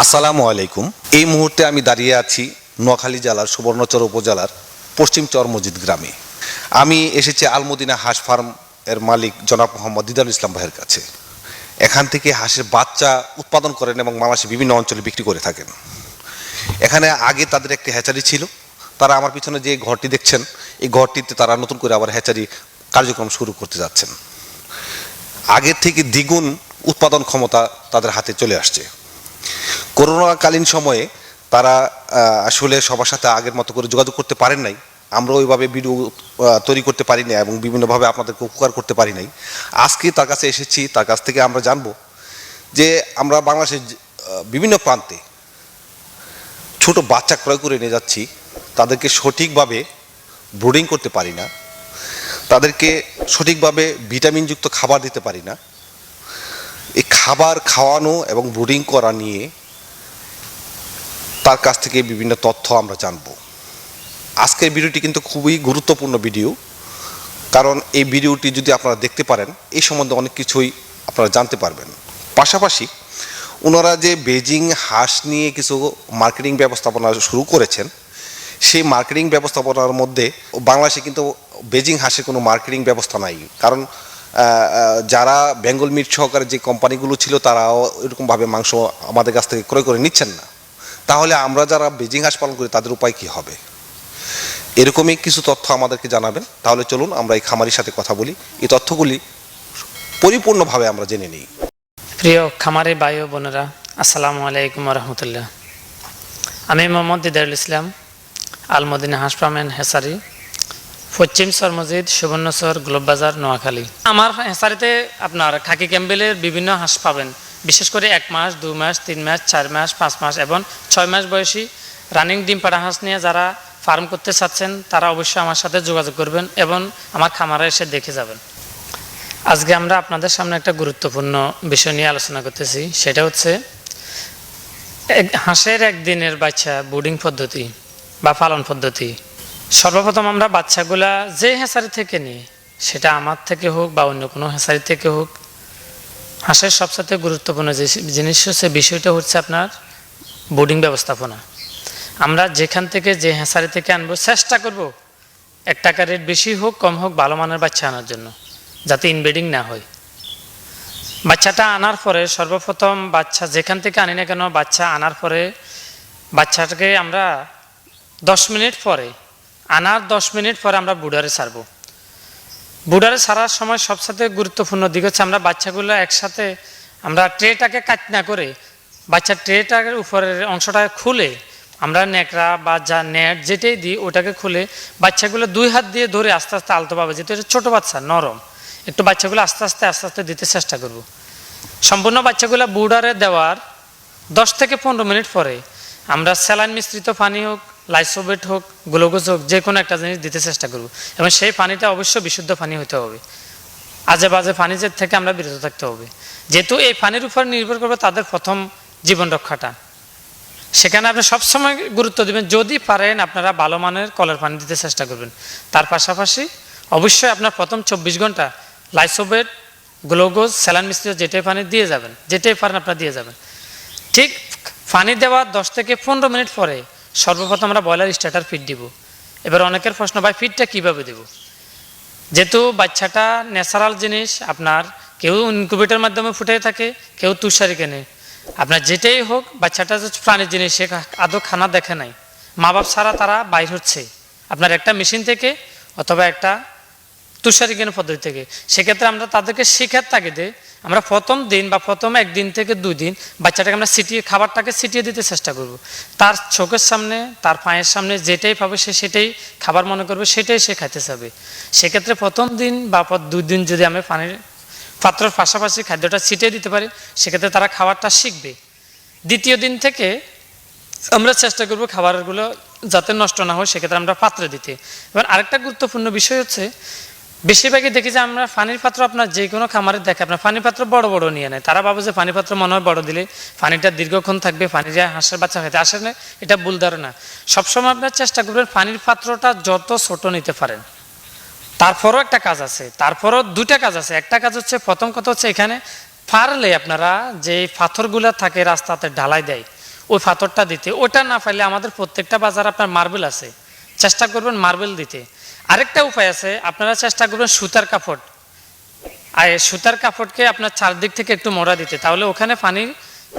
আসসালামু আলাইকুম। এই মুহূর্তে আমি দাঁড়িয়ে আছি নোয়াখালী জেলার সুবর্ণচর উপজেলার পশ্চিম চর মসজিদ গ্রামে। আমি এসেছি আলমদিনা হাঁস ফার্ম এর মালিক জনাব মোহাম্মদ দিদারুল ইসলাম ভাইয়ের কাছে। এখান থেকে হাঁসের বাচ্চা উৎপাদন করেন এবং বাংলাদেশের বিভিন্ন অঞ্চলে বিক্রি করে থাকেন। এখানে আগে তাদের একটি হ্যাচারি ছিল। তারা আমার পিছনে যে ঘরটি দেখছেন, এই ঘরটিতে তারা নতুন করে আবার হ্যাচারি কার্যক্রম শুরু করতে যাচ্ছেন। আগের থেকে দ্বিগুণ উৎপাদন ক্ষমতা তাদের হাতে চলে আসছে। করোনাকালীন সময়ে তারা আসলে সবার সাথে আগের মতো করে যোগাযোগ করতে পারেন নাই। আমরা ওইভাবে ভিডিও তৈরি করতে পারি না এবং বিভিন্নভাবে আপনাদেরকে উপকার করতে পারি নাই। আজকে তার কাছে এসেছি, তার কাছ থেকে আমরা জানব যে আমরা বাংলাদেশের বিভিন্ন প্রান্তে ছোট বাচ্চা ক্রয় করে নিয়ে যাচ্ছি, তাদেরকে সঠিকভাবে ব্রুডিং করতে পারি না, তাদেরকে সঠিকভাবে ভিটামিনযুক্ত খাবার দিতে পারি না। এই খাবার খাওয়ানো এবং ব্রুডিং করা নিয়ে তার কাছ থেকে বিভিন্ন তথ্য আমরা জানব। আজকের ভিডিওটি কিন্তু খুবই গুরুত্বপূর্ণ ভিডিও। কারণ এই ভিডিওটি যদি আপনারা দেখতে পারেন এই সম্বন্ধে অনেক কিছুই আপনারা জানতে পারবেন। পাশাপাশি ওনারা যে বেজিং হাঁস নিয়ে কিছু মার্কেটিং ব্যবস্থাপনা শুরু করেছেন, সেই মার্কেটিং ব্যবস্থাপনার মধ্যে বাংলাদেশে কিন্তু বেজিং হাঁসের কোনো মার্কেটিং ব্যবস্থা নাই। কারণ যারা বেঙ্গল মিট সহকারে যে কোম্পানিগুলো ছিল, তারাও এরকমভাবে মাংস আমাদের কাছ থেকে ক্রয় করে নিচ্ছেন না। তাহলে আমরা যারা বেজিং হাঁস পালন করি, তাদের উপায় কি হবে? এরকমই কিছু তথ্য আমাদেরকে জানাবেন। তাহলে চলুন, আমরা এই খামারির সাথে কথা বলি। এই তথ্যগুলি পরিপূর্ণভাবে আমরা জেনে নিই। প্রিয় খামারি ও বোনেরা, আসসালামু আলাইকুম রহমতুল্লাহ আমি মোহাম্মদ দিদারুল ইসলাম, আলমদিনা হাসপামেন হেসারি, পশ্চিম সর মসজিদ সুবর্ণচর গ্লোব বাজার, নোয়াখালী। আমার হেসারিতে আপনার খাকি ক্যাম্বেলের বিভিন্ন হাঁস পাবেন। বিশেষ করে এক মাস দু মাস, তিন মাস, চার মাস, পাঁচ মাস এবং ছয় মাস বয়সী রানিং ডিম পাড়া হাঁস নিয়ে যারা ফার্ম করতে চাচ্ছেন, তারা অবশ্যই আমার সাথে যোগাযোগ করবেন এবং আমার খামারে এসে দেখে যাবেন। আজকে আমরা আপনাদের সামনে একটা গুরুত্বপূর্ণ বিষয় নিয়ে আলোচনা করতেছি, সেটা হচ্ছে হাঁসের একদিনের বাচ্চা বোর্ডিং পদ্ধতি বা পালন পদ্ধতি। সর্বপ্রথম আমরা বাচ্চাগুলা যে হেঁসারি থেকে নিই, সেটা আমার থেকে হোক বা অন্য কোনো হেঁসারি থেকে হোক হাঁসের সবচেয়ে গুরুত্বপূর্ণ যে জিনিস হচ্ছে বিষয়টা হচ্ছে আপনার বোর্ডিং ব্যবস্থাপনা। আমরা যেখান থেকে যে হেঁসারি থেকে আনব, চেষ্টা করব এক টাকা রেট বেশি হোক, কম হোক, ভালো মানের বাচ্চা আনার জন্য, যাতে ইনব্রিডিং না হয়। বাচ্চাটা আনার পরে সর্বপ্রথম বাচ্চা যেখান থেকে আনি না কেন, বাচ্চা আনার পরে বাচ্চাটাকে আমরা দশ মিনিট পরে, আনার দশ মিনিট পরে আমরা বুডারে ছাড়বো। বুডারে সারার সময় সবসাথে গুরুত্বপূর্ণ দিক হচ্ছে আমরা বাচ্চাগুলো একসাথে আমরা ট্রেটাকে কাট না করে বাচ্চার ট্রেটার উপরের অংশটা খুলে আমরা ন্যাকড়া বা যা নেট যেটাই দিই ওটাকে খুলে বাচ্চাগুলো দুই হাত দিয়ে ধরে আস্তে আস্তে আলতো পাবে যেহেতু এটা ছোটো বাচ্চা, নরম। একটু বাচ্চাগুলো আস্তে আস্তে আস্তে আস্তে দিতে চেষ্টা করব। সম্পূর্ণ বাচ্চাগুলো বুডারে দেওয়ার দশ থেকে পনেরো মিনিট পরে আমরা স্যালাইন মিশ্রিত পানি হোক লাইসোবেট হোক, গ্লুকোজ হোক, যে কোনো একটা জিনিস দিতে চেষ্টা করব। এবং সেই পানিটা অবশ্যই বিশুদ্ধ পানি হতে হবে। আজে বাজে পানি থেকে আমরা বিরত থাকতে হবে। যেহেতু এই পানির উপর নির্ভর করবে তাদের প্রথম জীবন রক্ষাটা। সেখানে আপনি সবসময় গুরুত্ব দেবেন, যদি পারেন আপনারা ভালো মানের কলের পানি দিতে চেষ্টা করবেন। তার পাশাপাশি অবশ্যই আপনার প্রথম চব্বিশ ঘণ্টা লাইসোবেট, গ্লুকোজ স্যালান মিশ্রিত যেটাই পানি দিয়ে যাবেন, যেটাই পারেন আপনারা দিয়ে যাবেন। ঠিক পানি দেওয়ার দশ থেকে পনেরো মিনিট পরে সর্বপ্রথম আমরা ব্রয়লার স্টার্টার ফিড দিব। এবার অনেকের প্রশ্ন, ভাই ফিডটা কীভাবে দেব? যেহেতু বাচ্চাটা ন্যাচারাল জিনিস, আপনার কেউ ইনকুবেটার মাধ্যমে ফুটে থাকে, কেউ তুষারি কেনে। আপনার যেটাই হোক, বাচ্চাটা যে প্রাণীর জিনিস, সে আদৌ খানা দেখে নাই। মা বাপ ছাড়া তারা বাইর হচ্ছে। আপনার একটা মেশিন থেকে অথবা একটা তুষারি কেন পদ্ধতি থেকে। সেক্ষেত্রে আমরা তাদেরকে শেখার তাগিদে আমরা প্রথম দিন বা প্রথম একদিন থেকে দুই দিন বাচ্চাটাকে আমরা সিটিয়ে, খাবারটাকে সিটিয়ে দিতে চেষ্টা করব। তার চোখের সামনে, তার পায়ের সামনে যেটাই পাবে সে সেটাই খাবার মনে করবে, সেটাই সে খাইতে চাবে। সেক্ষেত্রে প্রথম দিন বা দুই দিন যদি আমি পানির পাত্রের পাশাপাশি খাদ্যটা ছিটিয়ে দিতে পারি, সেক্ষেত্রে তারা খাবারটা শিখবে। দ্বিতীয় দিন থেকে আমরা চেষ্টা করব খাবারগুলো যাতে নষ্ট না হয়, সেক্ষেত্রে আমরা পাত্রে দিতে। এবার আরেকটা গুরুত্বপূর্ণ বিষয় হচ্ছে বেশিরভাগই দেখি যে আমরা পানির পাত্র আপনার যে কোনো খামারে দেখে আপনার পানির পাত্র বড় বড় নিয়ে নেয়। তারা ভাবে যে পানির পাত্র মনে হয় বড় দিলে পানিটা দীর্ঘক্ষণ থাকবে পানিটা হাঁসের বাচ্চা খাইতে আসে না, এটা ভুল ধারণা। সবসময় আপনার চেষ্টা করবেন পানির পাত্রটা যত ছোট নিতে পারেন। তারপরও একটা কাজ আছে, তারপরও দুটা কাজ আছে। একটা কাজ হচ্ছে, প্রথম কথা হচ্ছে এখানে পারলে আপনারা যে পাথরগুলা থাকে রাস্তাতে ঢালাই দেয়, ওই পাথরটা দিতে। ওটা না পাইলে আমাদের প্রত্যেকটা বাজার আপনার মার্বেল আছে। চেষ্টা করবেন মার্বেল দিতে। আরেকটা উপায় আছে, আপনারা চেষ্টা করবেন সুতার কাপড়। আর সুতার কাপড়কে আপনার চারদিক থেকে একটু মোড়া দিতে, তাহলে ওখানে পানি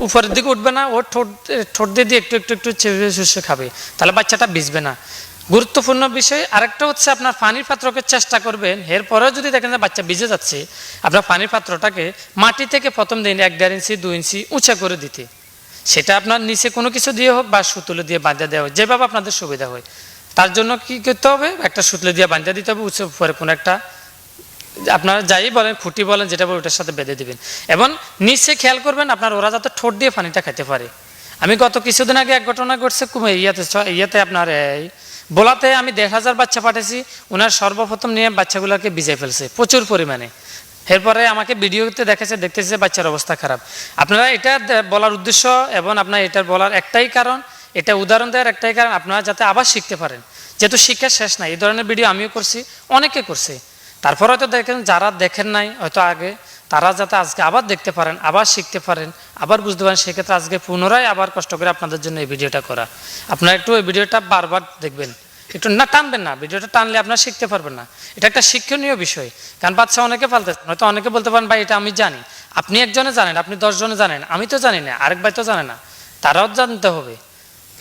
উপরের দিকে উঠবে না, ও ঠোঁট ঠোঁট দিয়ে একটু একটু একটু চেপে শুষে খাবে, তাহলে বাচ্চাটা ভিজবে না। গুরুত্বপূর্ণ বিষয়, আরেকটা হচ্ছে আপনার পানির পাত্রকে চেষ্টা করবেন, এরপরেও যদি দেখেন যে বাচ্চা ভিজে যাচ্ছে, আপনার পানির পাত্রটাকে মাটি থেকে প্রথম দিন এক দেড় ইঞ্চি দু ইঞ্চি উঁচা করে দিতে। সেটা আপনার নিচে কোনো কিছু দিয়ে হোক বা সুতুলে দিয়ে বাঁধা দেওয়া হোক, যেভাবে আপনাদের সুবিধা হয়। তার জন্য কি করতে হবে? একটা সুতলে দিয়ে বাঁধা দিতে হবে, উঁচু পরে কোনো একটা, আপনারা যাই বলেন, খুঁটি বলেন, যেটা বলেন, ওটার সাথে বেঁধে দিবেন। এবং নিচে খেয়াল করবেন, আপনার ওরা যাতে ঠোঁট দিয়ে পানিটা খেতে পারে। আমি গত কিছুদিন আগে এক ঘটনা ঘটছে কুমে ইয়াতে ইয়াতে আপনার এই বোলাতে আমি দেড় হাজার বাচ্চা পাঠিয়েছি ওনার সর্বপ্রথম নিয়ে বাচ্চাগুলোকে ভিজে ফেলছে, প্রচুর পরিমাণে। এরপরে আমাকে ভিডিওতে দেখেছে দেখতেছে বাচ্চার অবস্থা খারাপ। আপনারা এটা বলার উদ্দেশ্য এবং আপনার এটা বলার একটাই কারণ এটা উদাহরণ দেওয়ার একটাই কারণ, আপনারা যাতে আবার শিখতে পারেন। যেহেতু শিক্ষা শেষ নাই, এই ধরনের ভিডিও আমিও করছি, অনেকে করছে। তারপর হয়তো দেখেন, যারা দেখেন নাই, হয়তো আগে, তারা যাতে আজকে আবার দেখতে পারেন, আবার শিখতে পারেন, আবার বুঝতে পারেন, সেক্ষেত্রে আজকে পুনরায় আবার কষ্ট করে আপনাদের জন্য এই ভিডিওটা করা। আপনারা একটু এই ভিডিওটা বারবার দেখবেন। একটু না টানবেন না ভিডিওটা টানলে আপনারা শিখতে পারবেন না। এটা একটা শিক্ষণীয় বিষয়। কারণ বাচ্চা অনেকে পালতে হয়তো অনেকে বলতে পারেন, ভাই, এটা আমি জানি। আপনি একজনে জানেন, আপনি দশজনে জানেন, আমি তো জানি না, আরেক ভাই তো জানে না। তারাও জানতে হবে।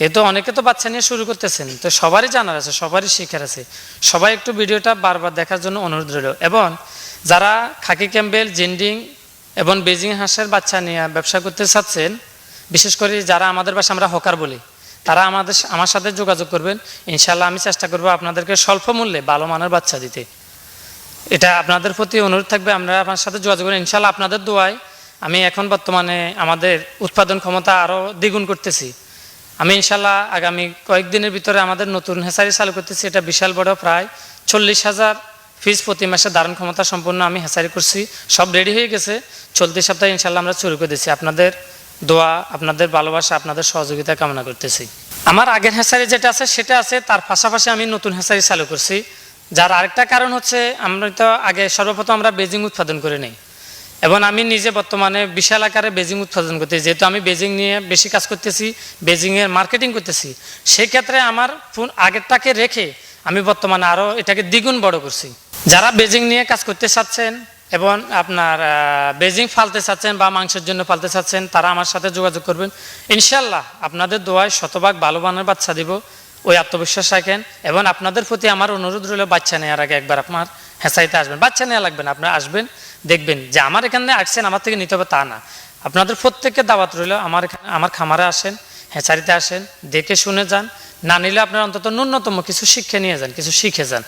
কিন্তু অনেকে তো বাচ্চা নিয়ে শুরু করতেছেন। তো সবারই জানার আছে, সবারই শিখার আছে। সবাই একটু ভিডিওটা বারবার দেখার জন্য অনুরোধ রইল। এবং যারা খাকি ক্যাম্বেল জিন্ডিং এবং বেজিং হাঁসের বাচ্চা নিয়ে ব্যবসা করতে চাচ্ছেন, বিশেষ করে যারা আমাদের বাসা আমরা হকার বলি, তারা আমাদের আমার সাথে যোগাযোগ করবেন। ইনশাল্লাহ আমি চেষ্টা করব আপনাদেরকে স্বল্প মূল্যে ভালো মানের বাচ্চা দিতে। এটা আপনাদের প্রতি অনুরোধ থাকবে আমরা আপনার সাথে যোগাযোগ করেন। ইনশাল্লাহ আপনাদের দোয়ায় আমি এখন বর্তমানে আমাদের উৎপাদন ক্ষমতা আরও দ্বিগুণ করতেছি। আমি ইনশাল্লাহ আগামী কয়েকদিনের ভিতরে আমাদের নতুন হেসারি চালু করতেছি। এটা বিশাল বড়, প্রায় চল্লিশ হাজার ফিস প্রতি মাসে ধারণ ক্ষমতা সম্পন্ন আমি হেসারি করছি। সব রেডি হয়ে গেছে। চলতি সপ্তাহে ইনশাল্লাহ আমরা শুরু করে দিচ্ছি আপনাদের দোয়া, আপনাদের ভালোবাসা, আপনাদের সহযোগিতা কামনা করতেছি। আমার আগের হেসারি যেটা আছে, সেটা আছে। তার পাশাপাশি আমি নতুন হেসারি চালু করছি। যার আরেকটা কারণ হচ্ছে, আমরা তো আগে সর্বপ্রথম আমরা বেজিং উৎপাদন করে নিই। এবং আমি নিজে বর্তমানে বিশাল আকারে বেজিং উৎপাদন করতেছি। যেহেতু আমি বেজিং নিয়ে বেশি কাজ করতেছি, বেজিংয়ের মার্কেটিং করতেছি সেই ক্ষেত্রে আমার ফোন আগেরটাকে রেখে আমি বর্তমানে আরও এটাকে দ্বিগুণ বড় করছি। যারা বেজিং নিয়ে কাজ করতে চাচ্ছেন এবং আপনার বেজিং ফালতে চাচ্ছেন বা মাংসের জন্য ফালতে চাচ্ছেন, তারা আমার সাথে যোগাযোগ করবেন। ইনশাল্লাহ আপনাদের দোয়ায় শতভাগ ভালো মানের বাচ্চা দিব, ওই আত্মবিশ্বাস রাখেন এবং আপনাদের প্রতি আমার অনুরোধ রইল, বাচ্চা নেওয়ার আগে একবার আপনার হেঁচাইতে আসবেন। বাচ্চা নেওয়া লাগবে না, আপনারা আসবেন দেখবেন যে আমার এখানে আসছেন, আমার থেকে নিতে হবে তা না। আপনাদের প্রত্যেককে দাওয়াত রইল, আমার আমার খামারে আসেন হেঁচারিতে আসেন, দেখে শুনে যান। না নিলে আপনারা অন্তত ন্যূনতম কিছু শিক্ষা নিয়ে যান, কিছু শিখে যান।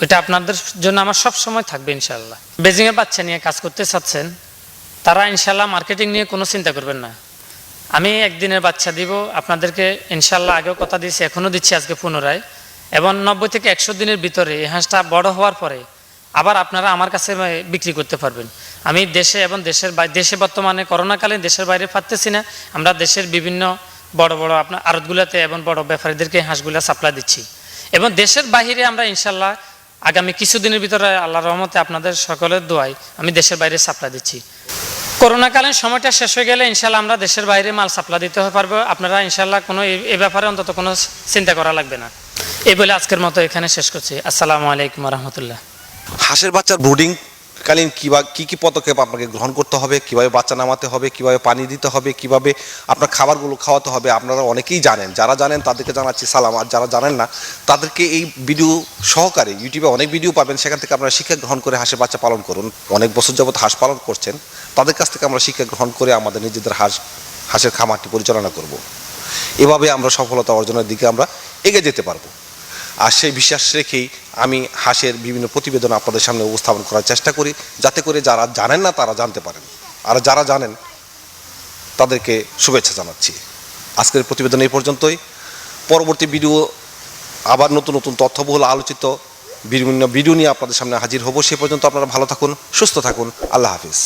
ওইটা আপনাদের জন্য আমার সব সময় থাকবে ইনশাল্লাহ বেজিংয়ের বাচ্চা নিয়ে কাজ করতে চাচ্ছেন, তারা ইনশাল্লাহ মার্কেটিং নিয়ে কোনো চিন্তা করবেন না। আমি একদিনের বাচ্চা দিব, আপনাদেরকে ইনশাল্লাহ আগেও কথা দিয়েছি, এখনও দিচ্ছি আজকে পুনরায়। এবং নব্বই থেকে একশো দিনের ভিতরে এই হাঁসটা বড় হওয়ার পরে আবার আপনারা আমার কাছে বিক্রি করতে পারবেন। আমি দেশে এবং দেশের দেশে বর্তমানে করোনাকালীন দেশের বাইরে পারতেছি না। আমরা দেশের বিভিন্ন বড় বড় আপনার আড়তগুলোতে এবং বড় ব্যাপারীদেরকে হাঁসগুলা সাপ্লাই দিচ্ছি। এবং দেশের বাইরে আমরা ইনশাল্লাহ আগামী কিছুদিনের ভিতরে আল্লাহ রহমতে আপনাদের সকলের দোয়াই আমি দেশের বাইরে সাপ্লাই দিচ্ছি। করোনাকালীন সময়টা শেষ হয়ে গেলে ইনশাল্লাহ আমরা দেশের বাইরে মাল সাপ্লাই দিতে পারব। আপনারা ইনশাল্লাহ কোনো এই ব্যাপারে অন্তত কোনো চিন্তা করা লাগবে না। এই বলে আজকের মতো এখানে শেষ করছি। আসসালামু আলাইকুম রহমতুল্লাহ। হাঁসের বাচ্চার ব্রুডিং কালীন কিবা কি কি পদক্ষেপ আপনাকে গ্রহণ করতে হবে? কীভাবে বাচ্চা নামাতে হবে? কীভাবে পানি দিতে হবে? কীভাবে আপনার খাবারগুলো খাওয়াতে হবে? আপনারা অনেকেই জানেন, যারা জানেন তাদেরকে জানাচ্ছি সালাম। আর যারা জানেন না, তাদেরকে এই ভিডিও সহকারে ইউটিউবে অনেক ভিডিও পাবেন। সেখান থেকে আপনারা শিক্ষা গ্রহণ করে হাঁসের বাচ্চা পালন করুন। অনেক বছর যাবত হাঁস পালন করছেন। তাদের কাছ থেকে আমরা শিক্ষা গ্রহণ করে আমাদের নিজেদের হাঁস, হাঁসের খামারটি পরিচালনা করব। এভাবে আমরা সফলতা অর্জনের দিকে আমরা এগিয়ে যেতে পারব। আর সেই বিশ্বাস রেখেই আমি হাঁসের বিভিন্ন প্রতিবেদন আপনাদের সামনে উপস্থাপন করার চেষ্টা করি, যাতে করে যারা জানেন না তারা জানতে পারেন। আর যারা জানেন, তাদেরকে শুভেচ্ছা জানাচ্ছি। আজকের প্রতিবেদন এই পর্যন্তই। পরবর্তী ভিডিও, আবার নতুন নতুন তথ্যবহুল আলোচিত বিভিন্ন ভিডিও নিয়ে আপনাদের সামনে হাজির হব। সে পর্যন্ত আপনারা ভালো থাকুন, সুস্থ থাকুন। আল্লাহ হাফিজ।